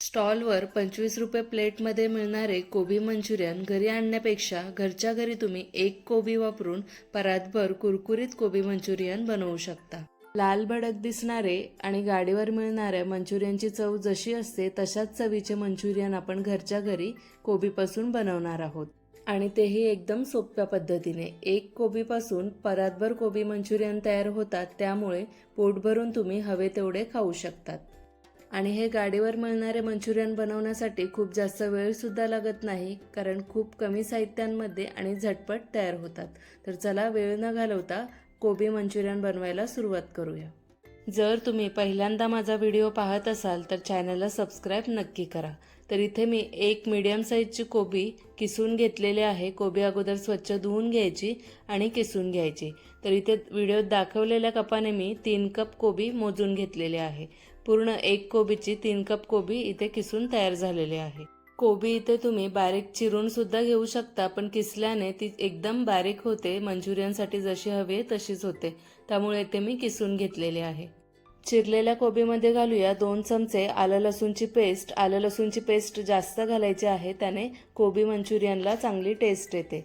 स्टॉलवर पंचवीस रुपये प्लेटमध्ये मिळणारे कोबी मंचुरियन घरी आणण्यापेक्षा घरच्या घरी तुम्ही एक कोबी वापरून परातभर कुरकुरीत कोबी मंचुरियन बनवू शकता. लाल भडक दिसणारे आणि गाडीवर मिळणाऱ्या मंचुरियनची चव जशी असते तशाच चवीचे मंचुरियन आपण घरच्या घरी कोबीपासून बनवणार आहोत. आणि तेही एकदम सोप्या पद्धतीने. एक कोबीपासून परातभर कोबी मंचुरियन तयार होतात त्यामुळे पोट भरून तुम्ही हवे तेवढे खाऊ शकतात. आणि हे गाडीवर मिळणारे मंचुरियन बनवण्यासाठी खूप जास्त वेळसुद्धा लागत नाही कारण खूप कमी साहित्यांमध्ये आणि झटपट तयार होतात. तर चला वेळ न घालवता कोबी मंचुरियन बनवायला सुरुवात करूया. जर तुम्ही पहिल्यांदा माझा व्हिडिओ पाहत असाल तर चॅनलला सबस्क्राईब नक्की करा. तर इथे मी एक मीडियम साईजची कोबी किसून घेतलेली आहे. कोबी अगोदर स्वच्छ धुवून घ्यायची आणि किसून घ्यायची. तर इथे व्हिडिओत दाखवलेल्या कपाने मी तीन कप कोबी मोजून घेतलेली आहे. पूर्ण एक कोबीची तीन कप कोबी इथे किसून तयार झालेली आहे. कोबी इथे तुम्ही बारीक चिरून सुद्धा घेऊ शकता पण किसल्याने ती एकदम बारीक होते मंचुरियनसाठी जशी हवी आहे तशीच होते. त्यामुळे इथे मी किसून घेतलेली आहे. चिरलेल्या कोबीमध्ये घालूया दोन चमचे आलं लसूणची पेस्ट. आलं लसूणची पेस्ट जास्त घालायची आहे त्याने कोबी मंचुरियनला चांगली टेस्ट येते.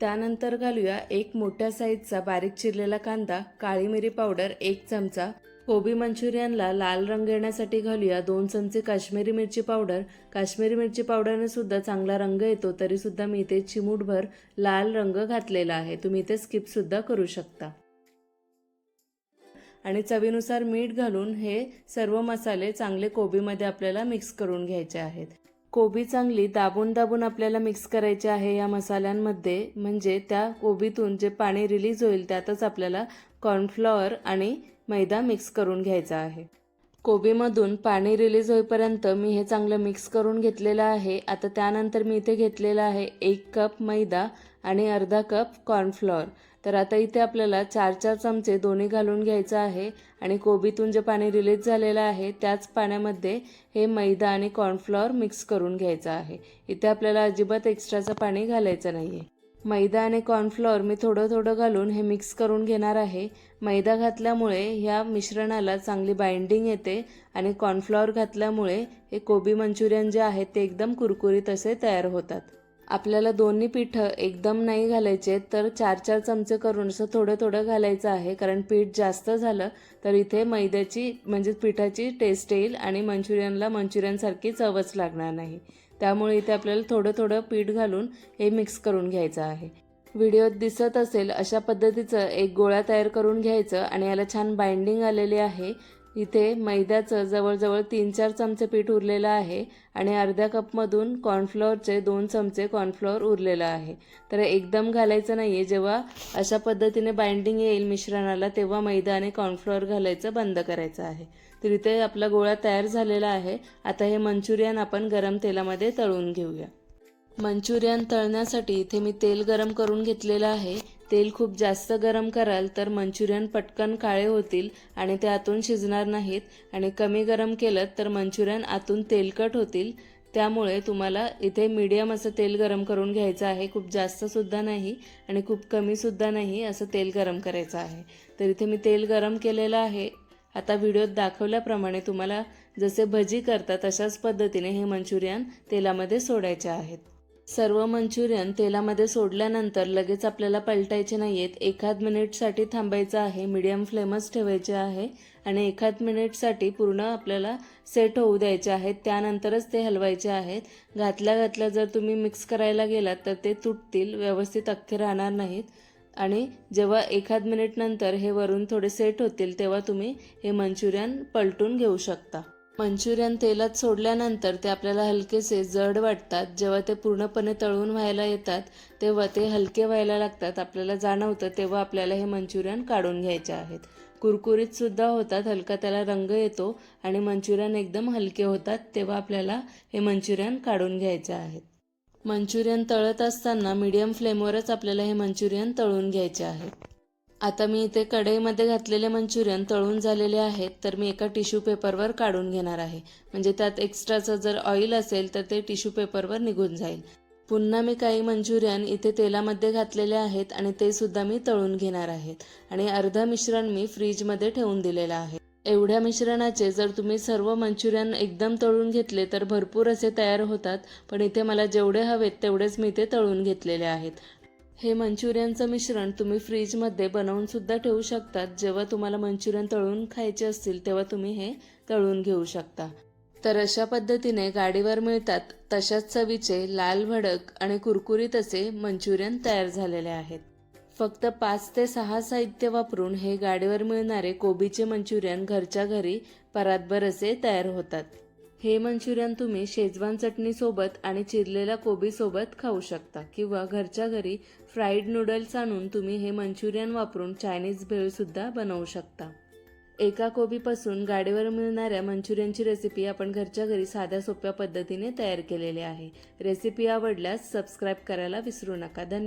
त्यानंतर घालूया एक मोठ्या साईजचा बारीक चिरलेला कांदा काळी मिरी पावडर एक चमचा कोबी मंचुरियनला लाल रंग येण्यासाठी घालूया. दोन चमचे काश्मीरी मिरची पावडर. काश्मीरी मिरची पावडरने सुद्धा चांगला रंग येतो तरी सुद्धा मी इथे चिमूटभर लाल रंग घातलेला आहे. तुम्ही इथे स्किप सुद्धा करू शकता. आणि चवीनुसार मीठ घालून हे सर्व मसाले चांगले कोबीमध्ये आपल्याला मिक्स करून घ्यायचे आहेत. कोबी चांगली दाबून दाबून आपल्याला मिक्स करायचे आहे या मसाल्यांमध्ये. म्हणजे त्या कोबीतून जे पाणी रिलीज होईल त्यातच आपल्याला कॉर्नफ्लॉवर आणि मैदा मिक्स करून घ्यायचा आहे. कोबीमधून पाणी रिलीज होईपर्यंत मी हे चांगलं मिक्स करून घेतलेलं आहे. आता त्यानंतर मी इथे घेतलेलं आहे एक कप मैदा आणि अर्धा कप कॉर्नफ्लॉवर तर आता इथे आपल्याला चार चार चमचे दोन्ही घालून घ्यायचं आहे आणि कोबीतून जे पाणी रिलीज झालेलं आहे त्याच पाण्यामध्ये हे मैदा आणि कॉर्नफ्लॉवर मिक्स करून घ्यायचं आहे. इथे आपल्याला अजिबात एक्स्ट्राचं पाणी घालायचं नाही आहे मैदा आणि कॉर्नफ्लॉवर मी थोडं थोडं घालून हे मिक्स करून घेणार आहे. मैदा घातल्यामुळे ह्या मिश्रणाला चांगली बाइंडिंग येते आणि कॉर्नफ्लॉवर घातल्यामुळे हे कोबी मंचुरियन जे आहे ते एकदम कुरकुरीत असे तयार होतात. आपल्याला दोन्ही पिठं एकदम नाही घालायचे तर चार चार चमचे करून असं थोडं थोडं घालायचं आहे. कारण पीठ जास्त झालं तर इथे मैद्याची म्हणजे पिठाची टेस्ट येईल आणि मंचुरियनला मंचुरियनसारखी चवच लागणार नाही. त्यामुळे इथे आपल्याला थोडं थोडं पीठ घालून हे मिक्स करून घ्यायचं आहे. व्हिडिओत दिसत असेल अशा पद्धतीचं एक गोळा तयार करून घ्यायचं आणि याला छान बाइंडिंग आलेली आहे. इथे मैद्याचं जवळजवळ तीन चार चमचे पीठ उरलेलं आहे आणि अर्ध्या कपमधून कॉर्नफ्लॉवरचे दोन चमचे कॉर्नफ्लॉवर उरलेलं आहे. तर एकदम घालायचं नाही आहे जेव्हा अशा पद्धतीने बाइंडिंग येईल मिश्रणाला तेव्हा मैदा आणि कॉर्नफ्लॉवर घालायचं बंद करायचं आहे. तर इथे आपला गोळा तयार झालेला आहे. आता हे मंचुरियन आपण गरम तेलामध्ये तळून घेऊया. मंचुरियन तळण्यासाठी इथे मी तेल गरम करून घेतलेलं आहे. तेल खूप जास्त गरम कराल तर मंचुरियन पटकन काळे होतील आणि ते आतून शिजणार नाहीत. आणि कमी गरम केलं तर मंचुरियन आतून तेलकट होतील. त्यामुळे तुम्हाला इथे मीडियम असं तेल गरम करून घ्यायचं आहे. खूप जास्तसुद्धा नाही आणि खूप कमीसुद्धा नाही असं तेल गरम करायचं आहे. तर इथे मी तेल गरम केलेलं आहे. आता व्हिडिओत दाखवल्याप्रमाणे तुम्हाला जसे भजी करतात तशाच पद्धतीने हे मंचुरियन तेलामध्ये सोडायचे आहेत. सर्व मंचुरियन तेलामध्ये सोडल्यानंतर लगेच आपल्याला पलटायचे नाही आहेत एखाद मिनिटसाठी थांबायचं आहे मीडियम फ्लेमच ठेवायचे आहे आणि एखाद मिनिटसाठी पूर्ण आपल्याला सेट होऊ द्यायचे आहेत. त्यानंतरच ते हलवायचे आहेत. घातल्या घातल्या जर तुम्ही मिक्स करायला गेलात तर ते तुटतील व्यवस्थित अख्खे राहणार नाहीत. आणि जेव्हा एखाद मिनिट नंतर हे वरून थोडे सेट होतील तेव्हा तुम्ही हे मंचुरियन पलटून घेऊ शकता. मंचुरियन तेलात सोडल्यानंतर ते आपल्याला हलकेसे जड वाटतात. जेव्हा ते पूर्णपणे तळून व्हायला येतात तेव्हा ते हलके व्हायला लागतात. आपल्याला जाणवतं तेव्हा आपल्याला हे मंचुरियन काढून घ्यायचे आहेत. कुरकुरीत सुद्धा होतात हलका त्याला रंग येतो आणि मंचुरियन एकदम हलके होतात तेव्हा आपल्याला हे मंचुरियन काढून घ्यायचे आहेत. मंचुरियन तळत असताना मीडियम फ्लेमवरच आपल्याला हे मंचुरियन तळून घ्यायचे आहे आता मी इथे कढईमध्ये घातलेले मंचुरियन तळून झालेले आहेत तर मी एका टिश्यू पेपरवर काढून घेणार आहे. म्हणजे त्यात एक्स्ट्राचं जर ऑइल असेल तर ते टिश्यू पेपरवर निघून जाईल. पुन्हा मी काही मंचुरियन इथे तेलामध्ये घातलेले आहेत आणि ते सुद्धा मी तळून घेणार आहेत. आणि अर्धा मिश्रण मी फ्रीजमध्ये ठेवून दिलेलं आहे. एवढ्या मिश्रणाचे जर तुम्ही सर्व मंचुरियन एकदम तळून घेतले तर भरपूर असे तयार होतात पण इथे मला जेवढे हवेत तेवढेच मी ते तळून घेतलेले आहेत. हे मंचुरियनचं मिश्रण तुम्ही फ्रीजमध्ये बनवून सुद्धा ठेवू शकतात. जेव्हा तुम्हाला मंचुरियन तळून खायचे असतील तेव्हा तुम्ही हे तळून घेऊ शकता. तर अशा पद्धतीने गाडीवर मिळतात तशाच चवीचे लाल भडक आणि कुरकुरीत असे मंचुरियन तयार झालेले आहेत. फक्त पाच ते सहा साहित्य वापरून हे गाडीवर मिळणारे कोबीचे मंचुरियन घरच्या घरी परातभर असे तयार होतात. हे मंचुरियन तुम्ही शेजवान चटणीसोबत आणि चिरलेल्या कोबीसोबत खाऊ शकता. किंवा घरच्या घरी फ्राईड नूडल्स आणून तुम्ही हे मंचुरियन वापरून चायनीज भेळसुद्धा बनवू शकता. एका कोबीपासून गाडीवर मिळणाऱ्या मंचुरियनची रेसिपी आपण घरच्या घरी साध्या सोप्या पद्धतीने तयार केलेली आहे. रेसिपी आवडल्यास सबस्क्राईब करायला विसरू नका. धन्यवाद.